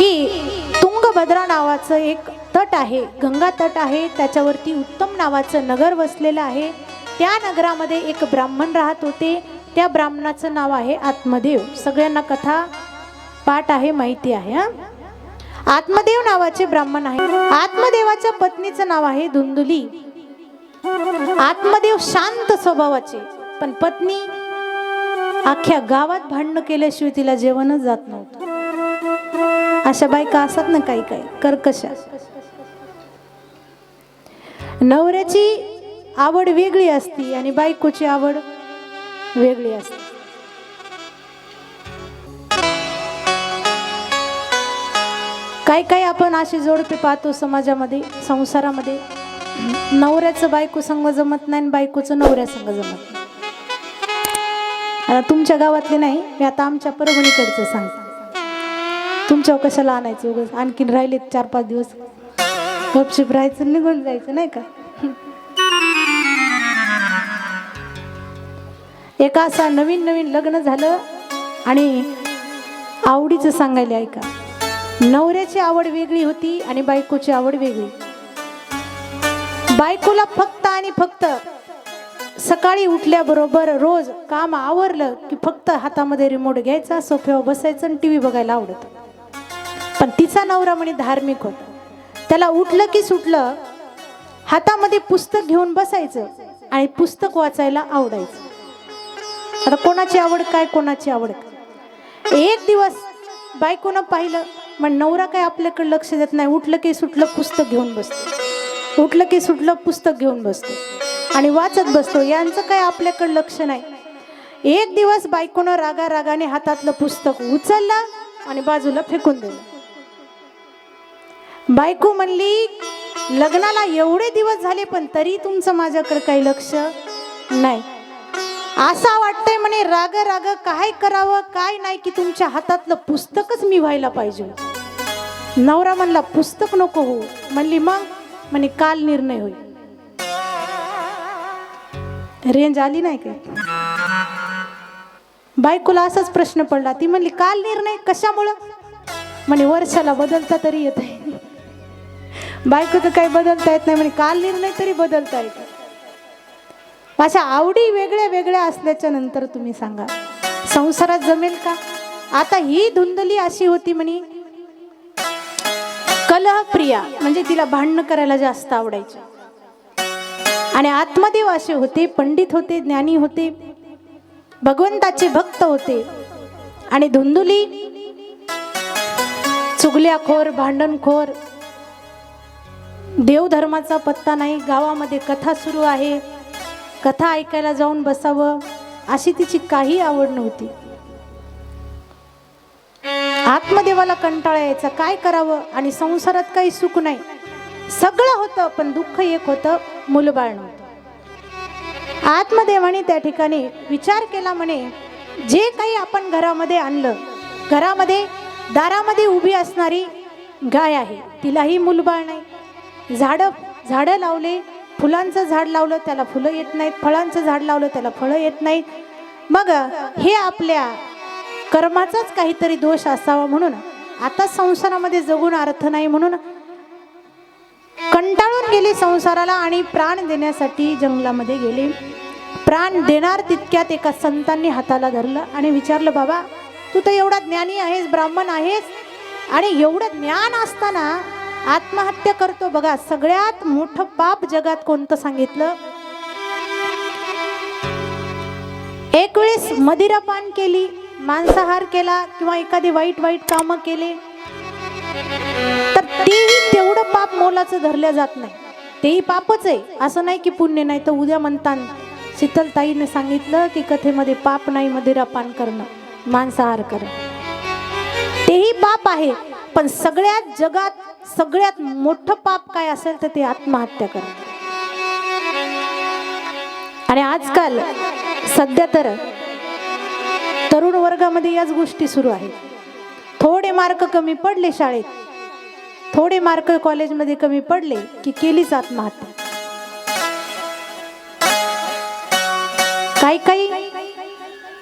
की तुंगभद्रा नावाचं एक तट आहे गंगा तट आहे त्याच्यावरती उत्तम नावाचं नगर वसलेलं आहे. त्या नगरामध्ये एक ब्राह्मण राहत होते. त्या ब्राह्मणाचं नाव आहे आत्मदेव. सगळ्यांना कथा पाठ आहे माहिती आहे हा? आत्मदेव नावाचे ब्राह्मण आहे. आत्मदेवाच्या पत्नीचं नाव आहे धुंदुली आत्मदेव शांत स्वभावाचे पण पत्नी अख्ख्या गावात भांडणं केल्याशिवाय तिला जेवणच जात नव्हतं. अशा बायका असतात ना काही काही कर्कशा. नवऱ्याची आवड वेगळी असती आणि बायकोची आवड वेगळी असते. काय काय आपण असे जोडपे पाहतो समाजामध्ये संसारामध्ये. नवऱ्याचं बायको संग जमत नाही आणि बायकोचं नवऱ्या संग जमत नाही. आता तुमच्या गावातले नाही मी आता आमच्या परभणीकडचं सांगते. तुमच्यावर कशाला आणायचं उगाच? आणखीन राहिलेत चार पाच दिवस. गपशिप राहायचं निघून जायचं नाही का? एका असा नवीन नवीन लग्न झालं आणि आवडीचं सांगायला ऐका. नवऱ्याची आवड वेगळी होती आणि बायकोची आवड वेगळी. बायकोला फक्त आणि फक्त सकाळी उठल्याबरोबर रोज काम आवरलं की फक्त हातामध्ये रिमोट घ्यायचा सोफ्यावर बसायचं आणि टी व्ही बघायला आवडत. पण तिचा नवरा म्हणे धार्मिक होता. त्याला उठलं की सुटलं हातामध्ये पुस्तक घेऊन बसायचं आणि पुस्तक वाचायला आवडायचं. आता कोणाची आवड काय कोणाची आवड काय? एक दिवस बायकोनं पाहिलं मग नवरा काय आपल्याकडे लक्ष देत नाही. उठलं की सुटलं पुस्तक घेऊन बसतो. उठलं की सुटलं पुस्तक घेऊन बसतो. आणि वाचत बसतो. यांचं काय आपल्याकडे लक्ष नाही. एक दिवस बायकोनं रागा रागाने हातातलं पुस्तक उचललं आणि बाजूला फेकून दिलं. बायको म्हणली लग्नाला एवढे दिवस झाले पण तरी तुमचं माझ्याकडे काही लक्ष नाही. असं वाटतंय म्हणे राग राग काय करावं काय नाही की तुमच्या हातातलं पुस्तकच मी व्हायला पाहिजे नवरा म्हणला पुस्तक नको हो. म्हणली मग? म्हणे काल निर्णय होईल. रेंज आली नाही काय? बायकोला असाच प्रश्न पडला. ती म्हणली काल निर्णय कशामुळं? म्हणे वर्षाला बदलता तरी येत बायको तर काही बदलता येत नाही म्हणे. काल निर्णय तरी बदलता येत. माझ्या आवडी वेगळ्या वेगळ्या असल्याच्या नंतर तुम्ही सांगा. संसारात जमेल का? आता ही धुंदली अशी होती म्हणे. कलहप्रिया म्हणजे तिला भांडणं करायला जास्त आवडायचं. आणि आत्मदेव असे होते पंडित होते ज्ञानी होते भगवंताचे भक्त होते. आणि धुंदुली चुगल्याखोर भांडणखोर देवधर्माचा पत्ता नाही गावामध्ये कथा सुरू आहे. कथा ऐकायला जाऊन बसावं अशी तिची काही आवड नव्हती. आत्मदेवाला कंटाळा यायचा काय करावं? आणि संसारात काही सुख नाही. सगळं होतं पण दुःख एक होतं मुलबाळ नव्हतं. आत्मदेवाने त्या ठिकाणी विचार केला म्हणे जे काही आपण घरामध्ये आणलं घरामध्ये दारामध्ये उभी असणारी गाय आहे तिलाही मुलबाळ नाही. झाडं झाडं लावले. फुलांचं झाड लावलं त्याला फुलं येत नाहीत. फळांचं झाड लावलं त्याला फळं येत नाहीत. मग हे आपल्या कर्माचाच काहीतरी दोष असावा म्हणून आता संसारामध्ये जगून अर्थ नाही म्हणून कंटाळून गेले संसाराला आणि प्राण देण्यासाठी जंगलामध्ये गेले. प्राण देणार तितक्यात एका संतांनी हाताला धरलं आणि विचारलं बाबा तू तर एवढा ज्ञानी आहेस ब्राह्मण आहेस आणि एवढं ज्ञान असताना आत्महत्या करतो. बघा सगळ्यात मोठं पाप जगात कोणतं सांगितलं? एक वेळेस मदिरापान केली मांसाहार केला किंवा एखादी वाईट वाईट कामं केले तर तेही तेवढं पाप मोलाचं धरल्या जात नाही. तेही पापच आहे. असं नाही की पुण्य नाही तर उद्या म्हणतात शीतलताईने सांगितलं की कथेमध्ये पाप नाही मदिरापान करणं मांसाहार करणं. तेही पाप आहे पण सगळ्यात जगात सगळ्यात मोठं पाप काय असेल तर ते आत्महत्या करणं आणि आजकाल सध्या तर तरुण वर्गामध्ये याच गोष्टी सुरू आहेत. थोडे मार्क कमी पडले शाळेत. थोडे मार्क कॉलेजमध्ये कमी पडले की केलीच आत्महत्या. काही काही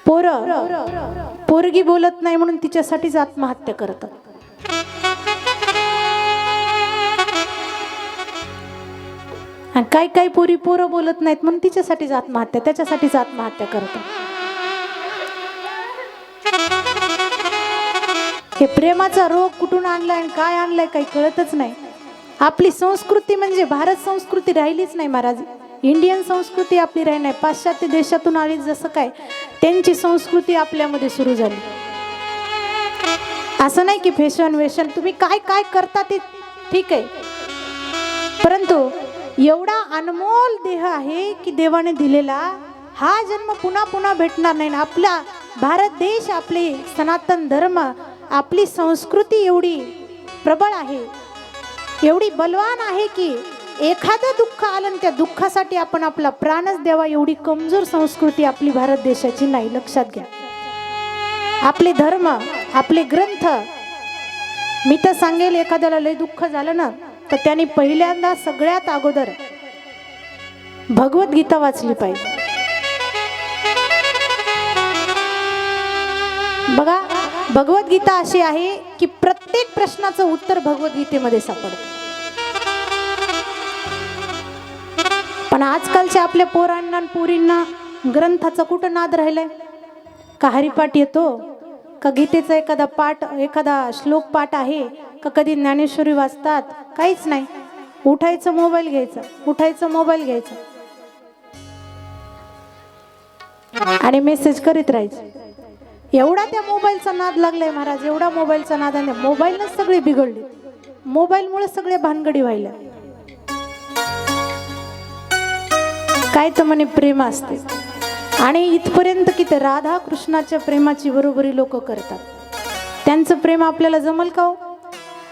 पोरं पोरगी बोलत नाही म्हणून तिच्यासाठीच आत्महत्या करतात. आणि काही काही पोरी पोरं बोलत नाहीत म्हणून तिच्यासाठीच आत्महत्या त्याच्यासाठीच आत्महत्या करतात हे प्रेमाचा रोग कुठून आणलाय आणि काय आणलाय काही कळतच नाही. आपली संस्कृती म्हणजे भारत संस्कृती राहिलीच नाही महाराज. इंडियन संस्कृती आपली राही नाही. पाश्चात्य देशातून आली जसं काय त्यांची संस्कृती आपल्यामध्ये सुरू झाली. असं नाही की फॅशन वेशन तुम्ही काय काय करता ते ठीक आहे. परंतु एवढा अनमोल देह आहे की देवाने दिलेला. हा जन्म पुन्हा पुन्हा भेटणार नाही. आणि आपला भारत देश आपले सनातन धर्म आपली संस्कृती एवढी प्रबळ आहे. एवढी बलवान आहे की एखादं दुःख आलं आणि त्या दुःखासाठी आपण आपला प्राणच द्यावा. एवढी कमजोर संस्कृती आपली भारत देशाची नाही. लक्षात घ्या. आपले धर्म आपले ग्रंथ. मी तर सांगेल एखाद्याला लय दुःख झालं ना तर त्यांनी पहिल्यांदा सगळ्यात अगोदर भगवद्गीता वाचली पाहिजे. बघा भगवद्गीता अशी आहे की प्रत्येक प्रश्नाचं उत्तर भगवद्गीतेमध्ये सापडतं. पण आजकालच्या आपल्या पोरांना आणि पोरींना ग्रंथाचं कुठं नाद राहिलंय? का हरिपाठ येतो? का गीतेचा एखादा पाठ एखादा श्लोक पाठ आहे? का कधी ज्ञानेश्वरी वाचतात? काहीच नाही. उठायचं मोबाईल घ्यायचं. उठायचं मोबाईल घ्यायचं. आणि मेसेज करीत राहायचं. एवढा त्या मोबाईलचा नाद लागलाय महाराज. एवढा मोबाईलचा नाद आहे मोबाईलनच सगळे बिघडले. मोबाईलमुळे सगळे भानगडी व्हायला. काय तर म्हणे प्रेम असते. आणि इथपर्यंत की ते राधा कृष्णाच्या प्रेमाची बरोबरी लोक करतात. त्यांचं प्रेम आपल्याला जमल का हो?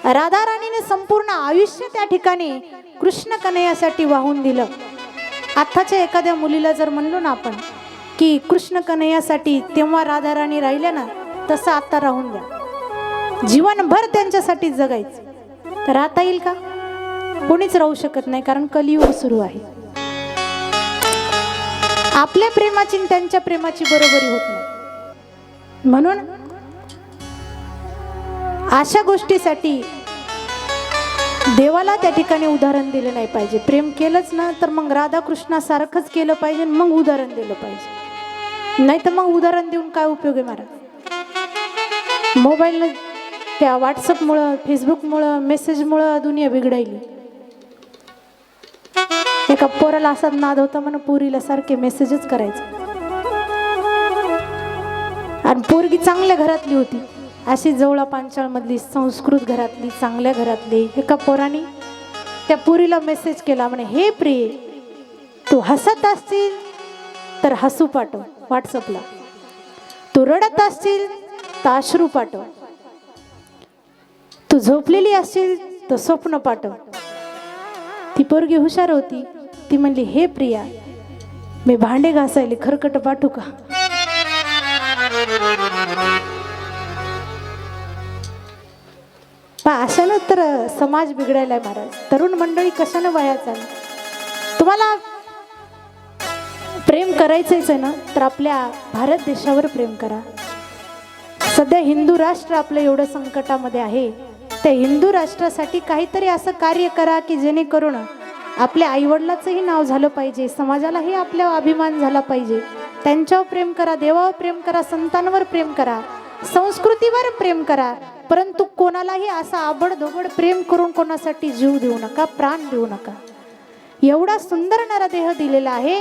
राधा राणीने संपूर्ण आयुष्य त्या ठिकाणी कृष्ण कन्हैयासाठी वाहून दिलं. आत्ताच्या एखाद्या मुलीला जर म्हणलो ना आपण की कृष्ण कन्हैयासाठी तेव्हा राधा राणी राहिल्या ना तसं आता राहून द्या. जीवनभर त्यांच्यासाठी जगायचं. तर राहता येईल का? कोणीच राहू शकत नाही कारण कलियुग सुरू आहे. आपल्या प्रेमाची त्यांच्या प्रेमाची बरोबरी होत नाही. म्हणून अशा गोष्टीसाठी देवाला त्या ठिकाणी उदाहरण दिलं नाही पाहिजे. प्रेम केलंच ना तर मग राधाकृष्णासारखंच केलं पाहिजे आणि मग उदाहरण दिलं पाहिजे. नाही तर मग उदाहरण देऊन काय उपयोग आहे महाराज? मोबाईलनं त्या व्हॉट्सअपमुळं फेसबुकमुळं मेसेजमुळं दुनिया बिघडायली. एका पोराला असा नाद होता म्हणून पोरीला सारखे मेसेजच करायचे. आणि पोरगी चांगल्या घरातली होती. अशी जवळा पांचाळमधली संस्कृत घरातली चांगल्या घरातली एका पोराने त्या पोरीला मेसेज केला म्हणे हे प्रिय तू हसत असतील तर हसू पाठव व्हॉट्सअपला तू रडत असशील तर अश्रू पाठव. तू झोपलेली असशील तर स्वप्न पाठव. ती पोरगी हुशार होती. ती म्हणली हे प्रिया मी भांडे घासायले खरकट पाठवू का? अशानं तर समाज बिघडायलाय महाराज. तरुण मंडळी कशानं वाया चाल तुम्हाला प्रेम करायचंच आहे ना तर आपल्या भारत देशावर प्रेम करा. सध्या हिंदू राष्ट्र आपलं एवढं संकटामध्ये आहे. त्या हिंदू राष्ट्रासाठी काहीतरी असं कार्य करा की जेणेकरून आपल्या आईवडिलाचंही नाव झालं पाहिजे समाजालाही आपल्या अभिमान झाला पाहिजे. त्यांच्यावर प्रेम करा देवावर प्रेम करा संतांवर प्रेम करा संस्कृतीवर प्रेम करा. परंतु कोणालाही असा आबडधोबड प्रेम करून कोणासाठी जीव देऊ नका प्राण देऊ नका. एवढा सुंदर नरदेह दिलेला आहे.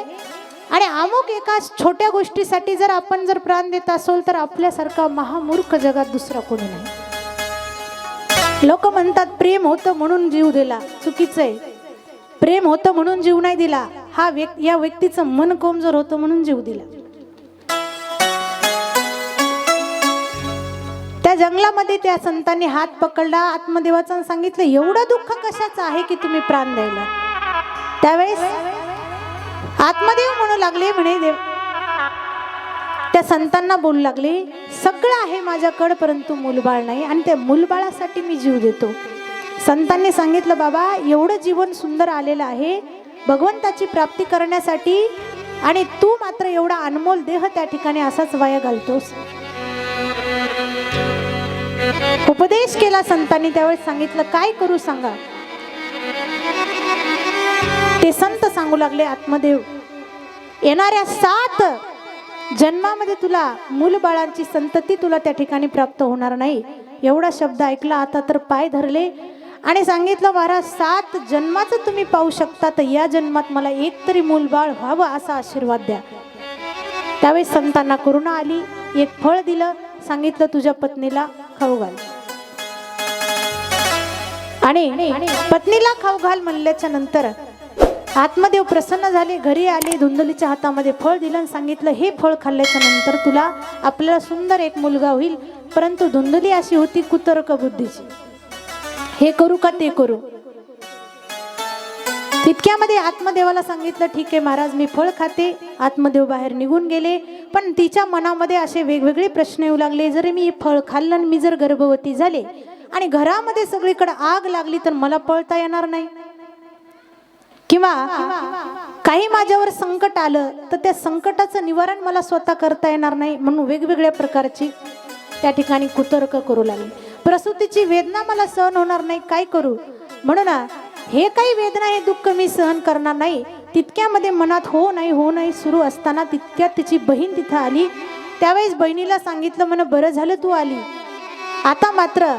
आणि अमुक एका छोट्या गोष्टीसाठी जर आपण जर प्राण देत असेल तर आपल्यासारखा महामूर्ख जगात दुसरा कोणी नाही. लोक म्हणतात प्रेम होतं म्हणून जीव दिला चुकीचं आहे. प्रेम होतं म्हणून जीव नाही दिला. हा व्यक्ती या व्यक्तीचं मन कोमजोर होतं म्हणून जीव दिला. त्या जंगलामध्ये त्या संतांनी हात पकडला आत्मदेवाचा सांगितलं एवढं दुःख कशाचं आहे की तुम्ही प्राण द्यायला? त्यावेळेस आत्मदेव म्हणू लागले म्हणे देव त्या संतांना बोलू लागले सगळं आहे माझ्याकडं परंतु मूलबाळ नाही आणि त्या मूलबाळासाठी मी जीव देतो. संतांनी सांगितलं बाबा एवढं जीवन सुंदर आलेलं आहे भगवंताची प्राप्ती करण्यासाठी आणि तू मात्र एवढा अनमोल देह त्या ठिकाणी असाच वाया घालतोस. उपदेश केला संतांनी त्यावेळेस सांगितलं काय करू सांगा? ते संत सांगू लागले आत्मदेव येणाऱ्या सात जन्मामध्ये तुला मूलबाळांची संतती तुला त्या ठिकाणी प्राप्त होणार नाही. एवढा शब्द ऐकला आता तर पाय धरले आणि सांगितलं महाराज सात जन्माचं तुम्ही पाहू शकता तर या जन्मात मला एक तरी मूलबाळ व्हावं असा आशीर्वाद द्या. त्यावेळेस संतांना करुणा आली एक फळ दिलं सांगितलं तुझ्या पत्नीला खाऊ घाल. आणि पत्नीला खाऊ घाल म्हणल्याच्या नंतर आत्मदेव प्रसन्न झाले घरी आले धुंदलीच्या हातामध्ये फळ दिलं आणि सांगितलं हे फळ खाल्ल्याच्या नंतर तुला आपल्याला सुंदर एक मुलगा होईल परंतु धुंदली अशी होती कुतर्क बुद्धीची हे करू का ते करू? तितक्यामध्ये आत्मदेवाला सांगितलं ठीक आहे महाराज मी फळ खाते. आत्मदेव बाहेर निघून गेले. पण तिच्या मनामध्ये असे वेगवेगळे प्रश्न येऊ लागले जर मी फळ खाल्लं आणि मी जर गर्भवती झाले आणि घरामध्ये सगळीकडे आग लागली तर मला पळता येणार नाही. किंवा काही माझ्यावर संकट आलं तर त्या संकटाचं निवारण मला स्वतः करता येणार नाही म्हणून वेगवेगळ्या प्रकारची त्या ठिकाणी कुतर्क करू लागली. प्रसूतीची वेदना मला सहन होणार नाही काय करू? म्हणून ना, हे काही वेदना हे दुःख मी सहन करणार नाही. तितक्यामध्ये मनात हो नाही हो नाही सुरू असताना तितक्यात तिची बहीण तिथं आली. त्यावेळेस बहिणीला सांगितलं म्हण बरं झालं तू आली. आता मात्र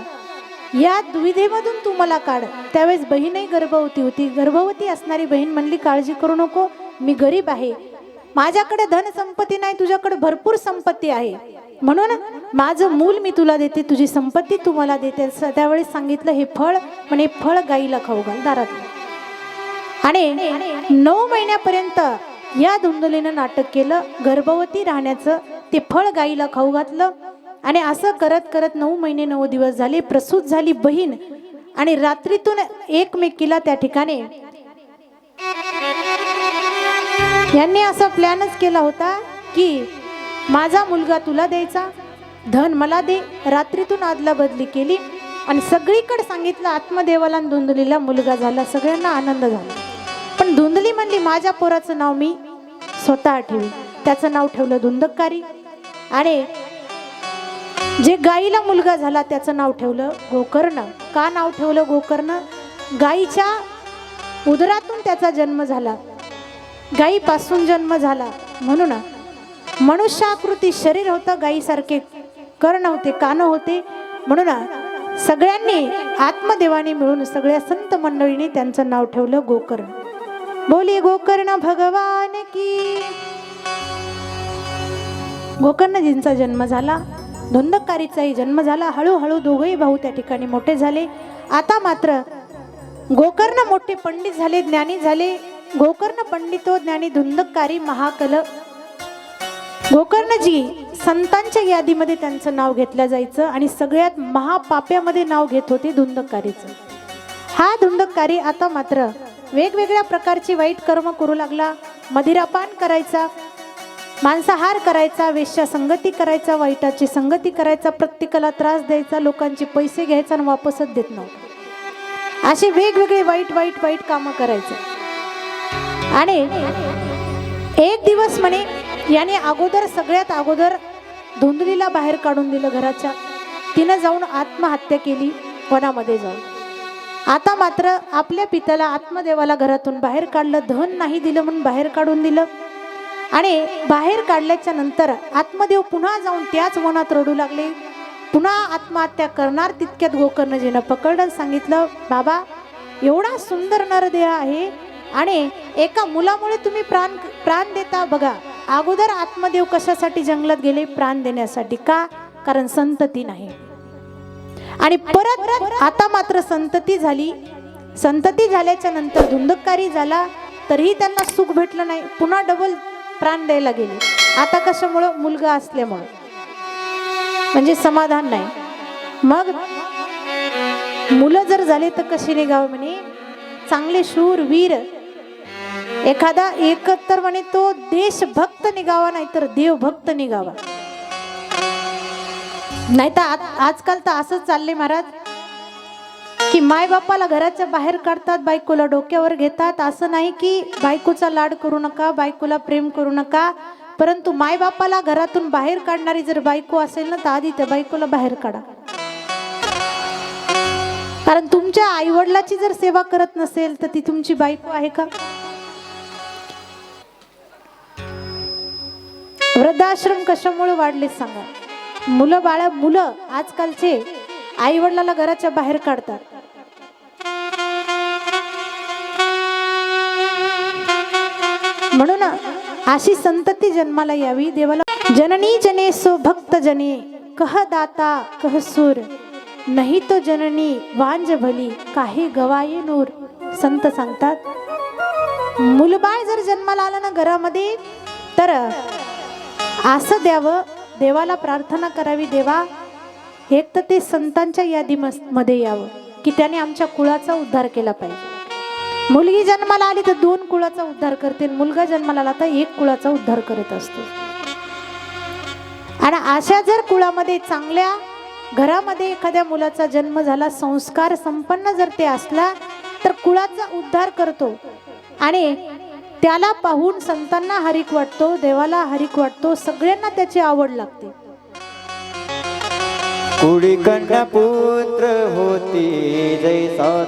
या दुविधेमधून तू मला काढ. त्यावेळेस बहीणही गर्भवती होती. गर्भवती असणारी बहीण म्हणली काळजी करू नको मी गरीब आहे. माझ्याकडे धन संपत्ती नाही तुझ्याकडे भरपूर संपत्ती आहे. म्हणून माझं मूल मी तुला देते तुझी संपत्ती तू मला देते. स- त्यावेळेस सांगितलं हे फळ म्हणे फळ गाईला खाऊ घाल दारात. आणि नऊ महिन्यापर्यंत या धुंदलीनं नाटक केलं. गर्भवती राहण्याचं ते फळ गाईला खाऊ घातलं. आणि असं करत करत नऊ महिने नऊ दिवस झाले प्रसूत झाली बहीण. आणि रात्रीतून एकमेकीला त्या ठिकाणी यांनी असा प्लॅनच केला होता की माझा मुलगा तुला द्यायचा? धन मला दे. रात्रीतून आदला बदली केली आणि सगळीकडे सांगितलं आत्मदेवाला धुंदलीला मुलगा झाला. सगळ्यांना आनंद झाला. पण धुंदली म्हणली माझ्या पोराचं नाव मी स्वतः ठेवी त्याचं नाव ठेवलं धुंदकारी आणि जे गाईला मुलगा झाला त्याचं नाव ठेवलं गोकर्ण. का नाव ठेवलं गोकर्ण? गाईच्या उदरातून त्याचा जन्म झाला. गाईपासून जन्म झाला. म्हणून मनुष्याकृती शरीर होतं गाईसारखे कर्ण होते कान होते. म्हणून सगळ्यांनी आत्मदेवाने मिळून सगळ्या संत मंडळीने त्यांचं नाव ठेवलं गोकर्ण. बोली गोकर्ण भगवान की. गोकर्णजींचा जन्म झाला. धुंदकारीचाही जन्म झाला. हळूहळू दोघही भाऊ त्या ठिकाणी मोठे झाले. आता मात्र गोकर्ण मोठे पंडित झाले ज्ञानी झाले. गोकर्ण पंडितो ज्ञानी धुंदकारी महाकल गोकर्णजी संतांच्या यादीमध्ये त्यांचं नाव घेतलं जायचं आणि सगळ्यात महापाप्यामध्ये नाव घेत होते धुंदकारीचं हा धुंदकारी आता मात्र वेगवेगळ्या प्रकारची वाईट कर्म करू लागला. मदिरापान करायचा मांसाहार करायचा वेश्या संगती करायचा वाईटाची संगती करायचा प्रत्येकाला त्रास द्यायचा लोकांचे पैसे घ्यायचा आणि वापसच देत नव्हता. असे वेगवेगळे वाईट वाईट वाईट कामं करायचे. आणि एक दिवस म्हणे याने अगोदर सगळ्यात अगोदर धुंदलीला बाहेर काढून दिलं घराच्या. तिनं जाऊन आत्महत्या केली वनामध्ये जाऊन. आता मात्र आपल्या पित्याला आत्मदेवाला घरातून बाहेर काढलं धन नाही दिलं म्हणून बाहेर काढून दिलं. आणि बाहेर काढल्याच्या नंतर आत्मदेव पुन्हा जाऊन त्याच वनात रडू लागले. पुन्हा आत्महत्या करणार तितक्यात गोकर्णजीनं पकडलं सांगितलं बाबा एवढा सुंदर नरदेह आहे आणि एका मुलामुळे तुम्ही प्राण प्राण देता बघा. अगोदर आत्मदेव कशासाठी जंगलात गेले? प्राण देण्यासाठी का? कारण संतती नाही. आणि परत आता मात्र संतती झाली. संतती झाल्याच्यानंतर धुंदकारी झाला तरीही त्यांना सुख भेटलं नाही. पुन्हा डबल प्राण द्यायला गेले. आता कशामुळं? मुलगा असल्यामुळं. म्हणजे समाधान नाही. मग मुलं जर झाले तर कशी निघावं म्हणे? चांगले शूर वीर एखादा एकत्र म्हणे तो देशभक्त निघावा नाहीतर देवभक्त निघावा. नाही तर आज- आजकाल तर असंच चालले महाराज की माय बापाला घराच्या बाहेर काढतात बायकोला डोक्यावर घेतात. असं नाही की बायकोचा लाड करू नका बायकोला प्रेम करू नका परंतु माय बापाला घरातून बाहेर काढणारी जर बायको असेल ना तर आधी त्या बायकोला बाहेर काढा. कारण तुमच्या आईवडिलाची जर सेवा करत नसेल तर ती तुमची बायको आहे का? वृद्धाश्रम कशामुळे वाढले सांगा? मुलं बाळ मुलं आजकालचे आई वडिलाला घराच्या बाहेर काढतात. म्हणून अशी संतती जन्माला यावी. देवाला जननी जने सो भक्त जने कह दाता कह सूर. नाही तो जननी वांज भली काही गवाये नूर. संत सांगतात मुलबाळ जर जन्माला आलं ना घरामध्ये तर असं द्यावं देवाला प्रार्थना करावी देवा एक तर ते संतांच्या यादीमध्ये यावं की त्याने आमच्या कुळाचा उद्धार केला पाहिजे. मुलगी जन्माला आली तर दोन कुळाचा उद्धार करते मुलगा जन्माला आला तर एक कुळाचा उद्धार करत असतो. आणि अशा जर कुळामध्ये चांगल्या घरामध्ये एखाद्या मुलाचा जन्म झाला संस्कार संपन्न जर ते असला तर कुळाचा उद्धार करतो. आणि त्याला पाहून संतांना हरिक वाटतो देवाला हरिक वाटतो सगळ्यांना त्याची आवड लागते. कुडी कन्या पुत्र होती जैसा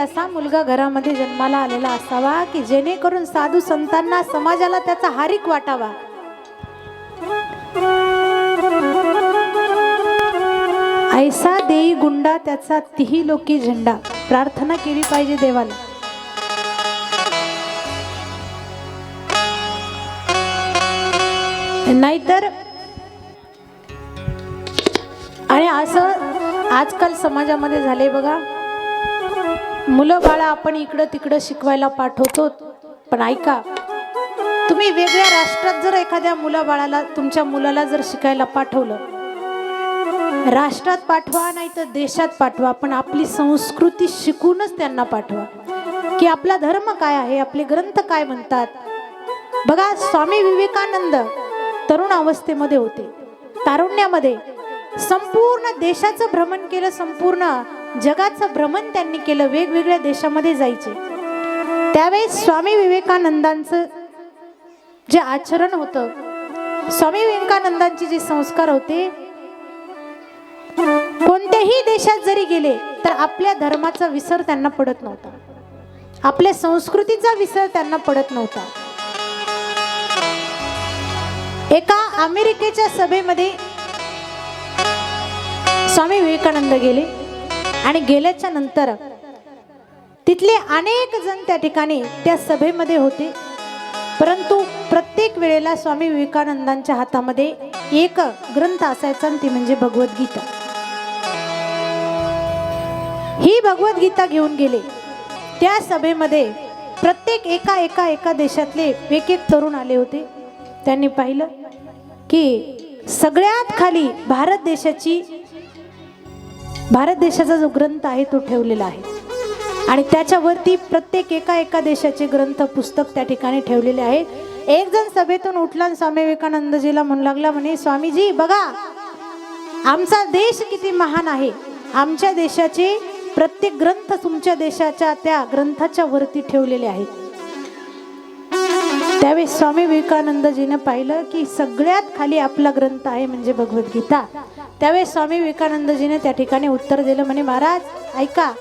असा मुलगा घरामध्ये जन्माला आलेला असावा की जेणेकरून साधू संतांना समाजाला त्याचा हारिक वाटावा? ऐसा देई गुंडा त्याचा तिही लोकी झेंडा. प्रार्थना केली पाहिजे देवाला. नाहीतर आणि असं आजकाल समाजामध्ये झाले बघा. मुलं बाळा आपण इकडं तिकडं शिकवायला पाठवतो. पण ऐका तुम्ही वेगळ्या राष्ट्रात जर एखाद्या मुला बाळाला तुमच्या मुलाला जर शिकायला पाठवलं राष्ट्रात पाठवा नाही तर देशात पाठवा पण आपली संस्कृती शिकूनच त्यांना पाठवा. की आपला धर्म काय आहे आपले ग्रंथ काय म्हणतात? बघा स्वामी विवेकानंद तरुण अवस्थेमध्ये होते. तारुण्यामध्ये संपूर्ण देशाचं भ्रमण केलं संपूर्ण जगाचं भ्रमण त्यांनी केलं वेगवेगळ्या देशामध्ये जायचे. त्यावेळेस स्वामी विवेकानंदांचं जे आचरण होतं स्वामी विवेकानंदांचे जे संस्कार होते कोणत्याही देशात जरी गेले तर आपल्या धर्माचा विसर त्यांना पडत नव्हता. आपल्या संस्कृतीचा विसर त्यांना पडत नव्हता. एका अमेरिकेच्या सभेमध्ये स्वामी विवेकानंद गेले. आणि गेल्याच्यानंतर तिथले अनेक जण त्या ठिकाणी त्या सभेमध्ये होते. परंतु प्रत्येक वेळेला स्वामी विवेकानंदांच्या हातामध्ये एक ग्रंथ असायचा आणि ती म्हणजे भगवद्गीता. ही भगवद्गीता घेऊन गेले. त्या सभेमध्ये प्रत्येक एका एका एका देशातले एक एक तरुण आले होते. त्यांनी पाहिलं की सगळ्यात खाली भारत देशाची भारत देशाचा जो ग्रंथ आहे तो ठेवलेला आहे. आणि त्याच्यावरती प्रत्येक एका एका देशाचे ग्रंथ पुस्तक त्या ठिकाणी ठेवलेले आहे. एक जण सभेतून उठला आणि स्वामी विवेकानंदजीला म्हणू लागला म्हणे स्वामीजी बघा आमचा देश किती महान आहे. आमच्या देशाचे प्रत्येक ग्रंथ तुमच्या देशाच्या त्या ग्रंथाच्या वरती ठेवलेले आहेत त्यावेळेस स्वामी विवेकानंदजीने पाहिलं की सगळ्यात खाली आपला ग्रंथ आहे म्हणजे भगवद्गीता. त्यावेळेस स्वामी विवेकानंदजीने त्या ठिकाणी उत्तर दिलं म्हणे महाराज ऐका.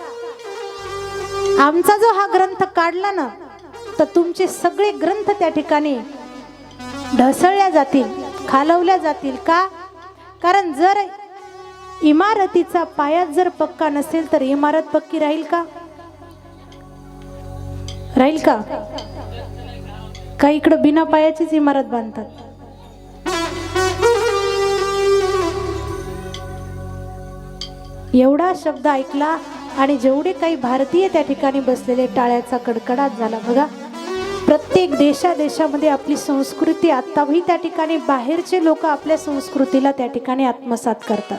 आमचा जो हा ग्रंथ काढला ना तर तुमचे सगळे ग्रंथ त्या ठिकाणी ढसळल्या जातील खालवल्या जातील का? कारण जर इमारतीचा पाया जर पक्का नसेल तर इमारत पक्की राहील का? राहील का? काही इकडं बिना पायाचीच इमारत बांधतात? एवढा शब्द ऐकला आणि जेवढे काही भारतीय त्या ठिकाणी बसलेले टाळ्याचा कडकडाट झाला. बघा प्रत्येक देशादेशामध्ये आपली संस्कृती आत्ताही त्या ठिकाणी बाहेरचे लोक आपल्या संस्कृतीला त्या ठिकाणी आत्मसात करतात.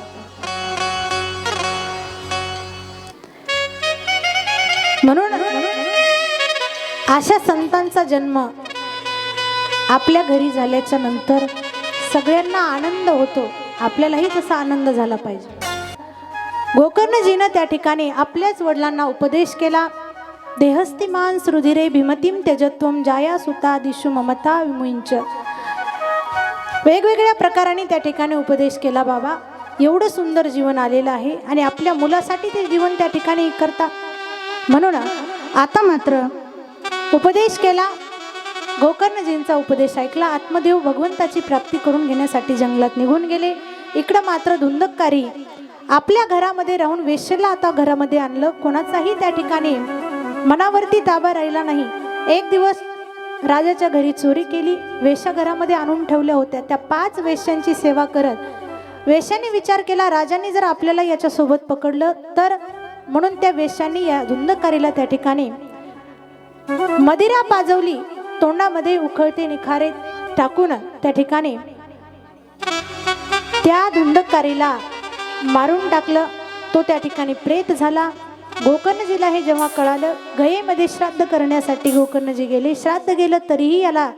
म्हणून अशा संतांचा जन्म आपल्या घरी झाल्याच्यानंतर सगळ्यांना आनंद होतो. आपल्यालाही तसा आनंद झाला पाहिजे. गोकर्णजीनं त्या ठिकाणी आपल्याच वडिलांना उपदेश केला. देहस्तिमान सृधिरे भीमतीम तेजत्वम जाया सुता दिशु ममता विमुंच वेगवेगळ्या प्रकाराने त्या ठिकाणी उपदेश केला बाबा एवढं सुंदर जीवन आलेलं आहे आणि आपल्या मुलासाठी ते जीवन त्या ठिकाणी करता. म्हणून आता मात्र उपदेश केला. गोकर्णजींचा उपदेश ऐकला. आत्मदेव भगवंताची प्राप्ती करून घेण्यासाठी जंगलात निघून गेले. इकडं मात्र धुंदककारी आपल्या घरामध्ये राहून वेश्याला आता घरामध्ये आणलं कोणाचाही त्या ठिकाणी मनावरती ताबा राहिला नाही. एक दिवस राजाच्या घरी चोरी केली वेश्या घरामध्ये आणून ठेवल्या होत्या. त्या पाच वेश्यांची सेवा करत वेश्याने विचार केला राजाने जर आपल्याला याच्यासोबत पकडलं तर म्हणून त्या वेश्यांनी या धुंदकारीला त्या ठिकाणी मदिरा पाजवली. तोंडामध्ये उखळते निखारे टाकून त्या ठिकाणी त्या धुंदकारीला मारून टाकलं. तो त्या ठिकाणी प्रेत झाला. गोकर्णजीला हे जेव्हा कळालं गयेमध्ये श्राद्ध करण्यासाठी गोकर्णजी गेले. श्राद्ध गेलं तरीही याला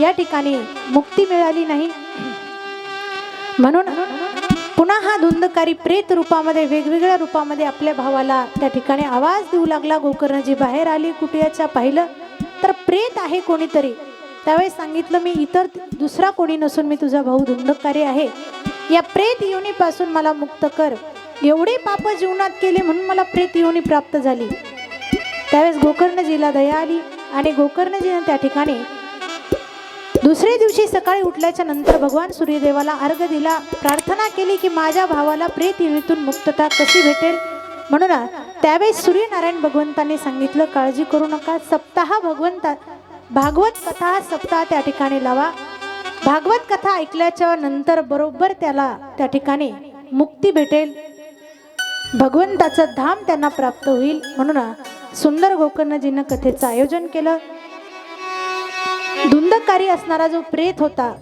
या ठिकाणी मुक्ती मिळाली नाही. म्हणून पुन्हा हा धुंदकारी प्रेत रूपामध्ये वेगवेगळ्या रूपामध्ये आपल्या भावाला त्या ठिकाणी आवाज देऊ लागला. गोकर्णजी बाहेर आली कुटियाच्या पाहिलं. तर प्रेत आहे कोणीतरी. त्यावेळेस सांगितलं मी इतर दुसरा कोणी नसून मी तुझा भाऊ धुंदकारी आहे. या प्रेत योनीपासून मला मुक्त कर. एवढे पाप जीवनात केले म्हणून मला प्रेत योनी प्राप्त झाली. त्यावेळेस गोकर्णजीला दया आली आणि गोकर्णजीनं त्या ठिकाणी दुसऱ्या दिवशी सकाळी उठल्याच्या नंतर भगवान सूर्यदेवाला अर्घ दिला प्रार्थना केली की माझ्या भावाला प्रेत योनीतून मुक्तता कशी भेटेल? म्हणून त्यावेळेस सूर्यनारायण भगवंतांनी सांगितलं काळजी करू नका सप्ताह भगवंता भागवत कथा सप्ताह त्या ठिकाणी लावा. भागवत कथा ऐकल्याच्या नंतर बरोबर त्याला त्या ठिकाणी मुक्ती भेटेल. भगवंताचं धाम त्यांना प्राप्त होईल म्हणून सुंदर गोकर्णजीनं कथेचं आयोजन केलं. धुंदकारी असणारा जो प्रेत होता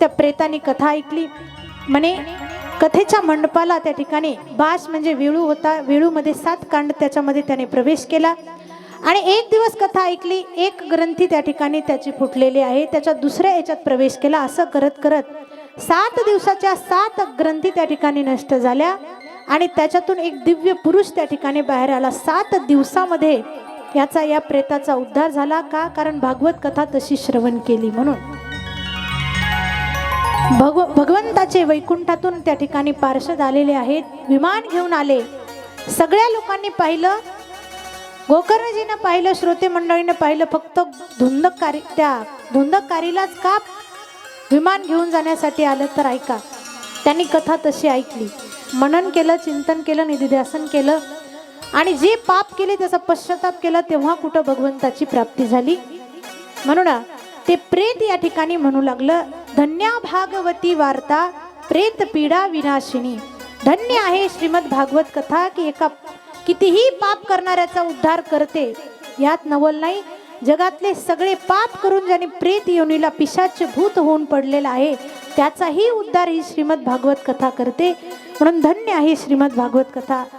त्या प्रेताने कथा ऐकली. म्हणे कथेच्या मंडपाला त्या ठिकाणी बास म्हणजे वेळू होता. वेळूमध्ये सात कांड त्याच्यामध्ये त्याने प्रवेश केला. आणि एक दिवस कथा ऐकली एक ग्रंथी त्या ठिकाणी त्याची फुटलेली आहे त्याच्या दुसऱ्या याच्यात प्रवेश केला असं करत करत सात दिवसाच्या सात ग्रंथी त्या ठिकाणी नष्ट झाल्या आणि त्याच्यातून एक दिव्य पुरुष त्या ठिकाणी बाहेर आला. सात दिवसामध्ये याचा या प्रेताचा उद्धार झाला. का? कारण भागवत कथा तशी श्रवण केली म्हणून. भगव भगवंताचे वैकुंठातून त्या ठिकाणी पार्षद आलेले आहेत विमान घेऊन आले. सगळ्या लोकांनी पाहिलं गोकर्णजीनं पाहिलं श्रोते मंडळीनं पाहिलं फक्त धुंदकारी त्या धुंदकारीलाच का विमान घेऊन जाण्यासाठी आलं तर ऐका. त्यांनी कथा तशी ऐकली. मनन केलं चिंतन केलं निधिध्यासन केलं. आणि जे पाप केले त्याचा पश्चाताप केला तेव्हा कुठं भगवंताची प्राप्ती झाली? म्हणून ते प्रेत या ठिकाणी म्हणू लागलं धन्या भागवती वार्ता प्रेत पीडा विनाशिनी. धन्य आहे श्रीमद भागवत कथा की एका कितीही पाप करणाऱ्याचा उद्धार करते यात नवल नाही. जगातले सगळे पाप करून ज्याने प्रेत योनीला पिशाचे भूत होऊन पडलेला आहे त्याचाही उद्धार ही श्रीमद भागवत कथा करते. म्हणून धन्य आहे श्रीमद भागवत कथा.